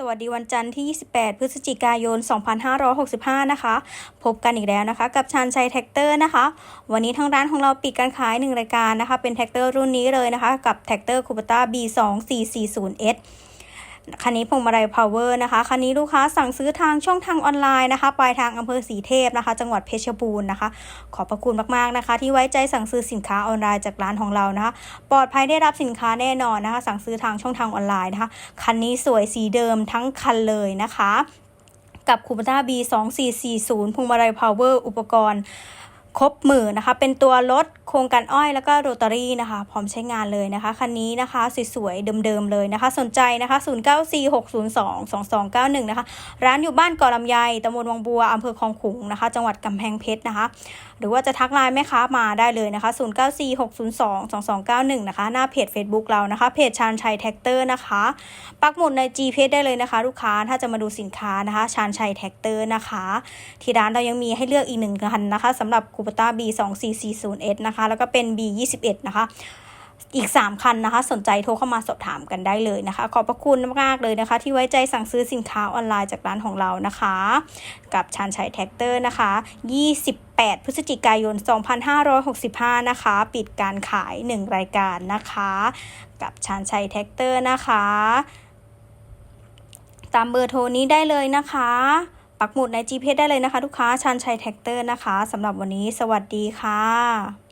สวัสดีวันจันทร์ที่ 28 พฤศจิกายน 2565 นะคะ พบกันอีกแล้วนะคะ กับชานชัยแท็กเตอร์นะคะ วันนี้ทางร้านของเราปิดการขาย 1 รายการนะคะ เป็นแท็กเตอร์รุ่นนี้เลยนะคะ กับแท็กเตอร์คูปต้า B2440S คันนี้พวงมาลัย power นะคะคันนี้ลูกค้าสั่งซื้อทางช่องทางออนไลน์นะคะ ปลายทางอำเภอสีเทพนะคะ จังหวัดเพชรบูรณ์นะคะ ขอบพระคุณมากๆนะคะ ที่ไว้ใจสั่งซื้อสินค้าออนไลน์จากร้านของเรานะคะ ปลอดภัยได้รับสินค้าแน่นอนนะคะ สั่งซื้อทางช่องทางออนไลน์นะคะ คันนี้สวยสีเดิมทั้งคันเลยนะคะ กับคูปต้า B 2 4 4 0พวงมาลัย power อุปกรณ์ ครบหมื่นนะคะ เป็นตัวรถโครงการอ้อยแล้วก็โรตารี่นะคะ พร้อมใช้งานเลยนะคะ คันนี้นะคะ สวยๆ เดิมๆ เลยนะคะ สนใจนะคะ 0946022291 นะคะ ร้านอยู่บ้านเกาะลำไยตำบลวังบัวอำเภอคลองขุงนะคะ จังหวัดกำแพงเพชรนะคะ หรือว่าจะทักไลน์แม่ค้ามาได้เลยนะคะ 0946022291 นะคะ หน้าเพจ Facebook เรานะคะ เพจชานชัยแท็กเตอร์นะคะ ปักหมุดใน G เพจได้เลยนะคะ ลูกค้า ถ้าจะมาดูสินค้านะคะ ชานชัยแท็กเตอร์นะคะ ที่ร้านเรายังมีให้เลือกอีกหนึ่งคันนะคะสำหรับคูปต้า B 2 4 4 0 S นะคะ แล้วก็เป็น B 21 นะคะ อีก 3 คันนะคะ สนใจโทรเข้ามาสอบถามกันได้เลยนะคะ ขอบพระคุณมากๆเลยนะคะ ที่ไว้ใจสั่งซื้อสินค้าออนไลน์จากร้านของเรานะคะ กับชานชัยแท็กเตอร์นะคะ 28 พฤศจิกายน 2565 นะคะ ปิดการขาย 1 รายการนะคะ กับชานชัยแท็กเตอร์นะคะ ตามเบอร์โทรนี้ได้เลยนะคะ ปักหมุดใน GPS ได้เลยนะคะ ลูกค้าชันชัยแท็กเตอร์นะคะสำหรับวันนี้สวัสดีค่ะ